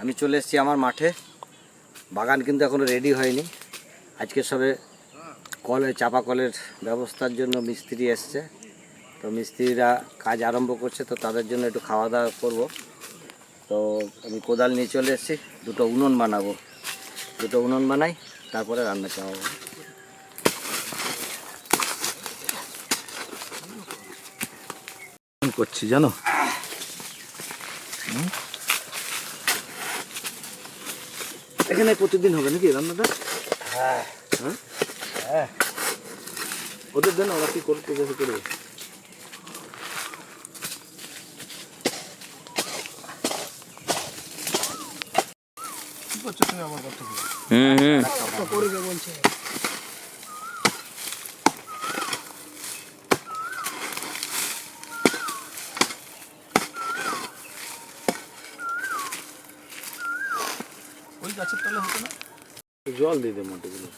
আমি চলে এসেছি আমার মাঠে। বাগান কিন্তু এখনও রেডি হয়নি। আজকে সবে কলে চাপা কলের ব্যবস্থার জন্য মিস্ত্রি এসছে। তো মিস্ত্রিরা কাজ আরম্ভ করছে, তো তাদের জন্য একটু খাওয়া দাওয়া করব। তো আমি কোদাল নিয়ে চলে এসেছি, দুটো উনুন বানাবো। দুটো উনুন বানাই, তারপরে রান্না চাওয়াবো করছি, জানো? এখানে প্রতিদিন হবে নাকি রান্নাটা? হ্যাঁ। হ্যাঁ? ওদের জন্য ওরা কি করতে বসে করবে? হুম হুম। ওই গাছের তলে হতো না? জল দিয়ে দে মাটিগুলো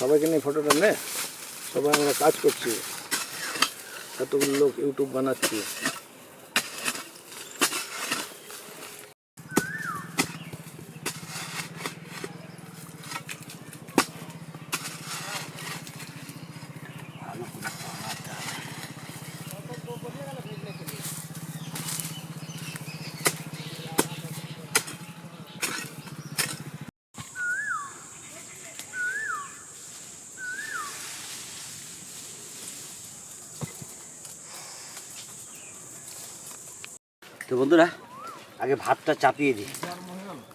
সবাইকে নিয়ে ফটোটা নে। সবাই আমরা কাজ করছি। এতগুলো লোক ইউটিউব বানাচ্ছি। তো বন্ধুরা, আগে ভাতটা চাপিয়ে দিই।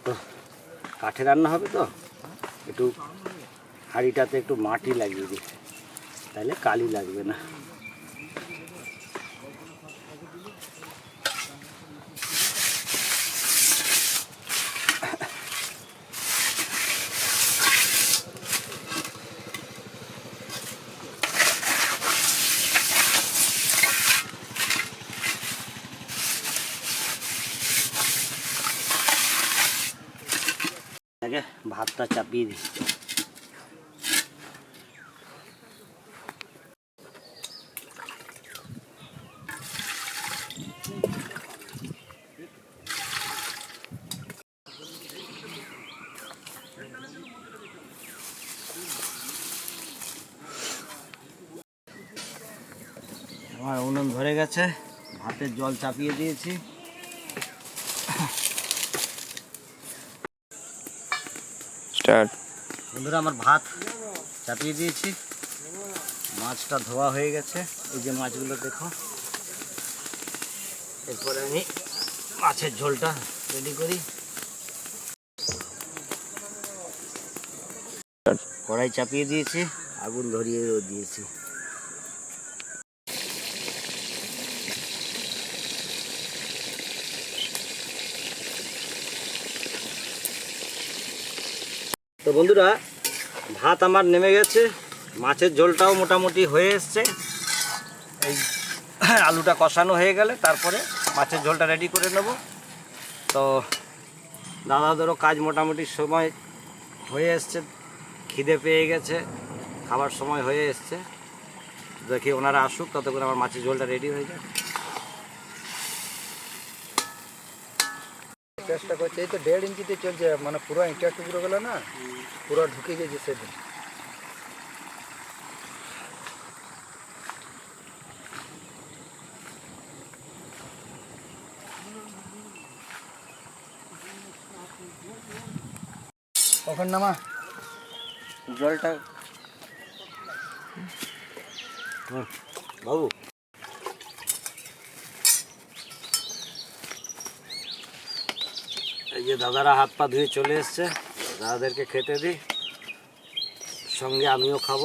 তো কাঠে রান্না হবে তো? একটু হাঁড়িটাতে একটু মাটি লাগিয়ে দিই। তাহলে কালি লাগবে না। আগে ভাতটা চাপিয়ে দিই। আমার উনুন ধরে গেছে ভাতের জল চাপিয়ে দিয়েছি। মাছটা ধোয়া হয়ে গেছে। যে দেখো। এরপরে আমি মাছের ঝোলটা রেডি করি। কড়াই চাপিয়ে দিয়েছি, আগুন ধরিয়ে দিয়েছি। তো বন্ধুরা, ভাত আমার নেমে গেছে। মাছের ঝোলটাও মোটামুটি হয়ে এসছে। এই আলুটা কষানো হয়ে গেলে তারপরে মাছের ঝোলটা রেডি করে নেব। তো দাদাদেরও কাজ মোটামুটি সময় হয়ে এসছে, খিদে পেয়ে গেছে, খাবার সময় হয়ে এসছে। দেখি ওনারা আসুক, ততক্ষণ আমার মাছের ঝোলটা রেডি হয়ে যায় চেষ্টা করছে। এই তো দেড় ইঞ্চিতে চলছে মানে পুরো ইঁটা টুকরো গেলো না? পুরো ঢুকে গেছে সেদিন। কখন নামা? জলটা বাবু এই যে দাদারা হাত পা ধুয়ে চলে এসছে দাদাদেরকে খেতে দিই সঙ্গে আমিও খাব।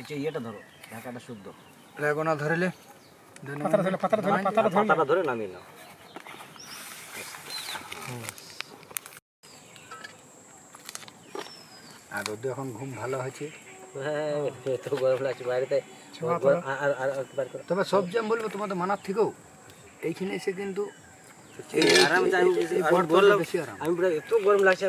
নিচে ইয়েটা ধরো ঢাকাটা শুদ্ধ। রেগোনা ধরলে? পাতাটা ধরে নামিয়ে নাও। আর রোদে এখন ঘুম ভালো হয়েছে। হ্যাঁ এত গরম লাগছে বাইরেতে তবে সব আমি বলব তোমাদের মানার থেকেও এইখানে এসে কিন্তু আরাম আমি এত গরম লাগছে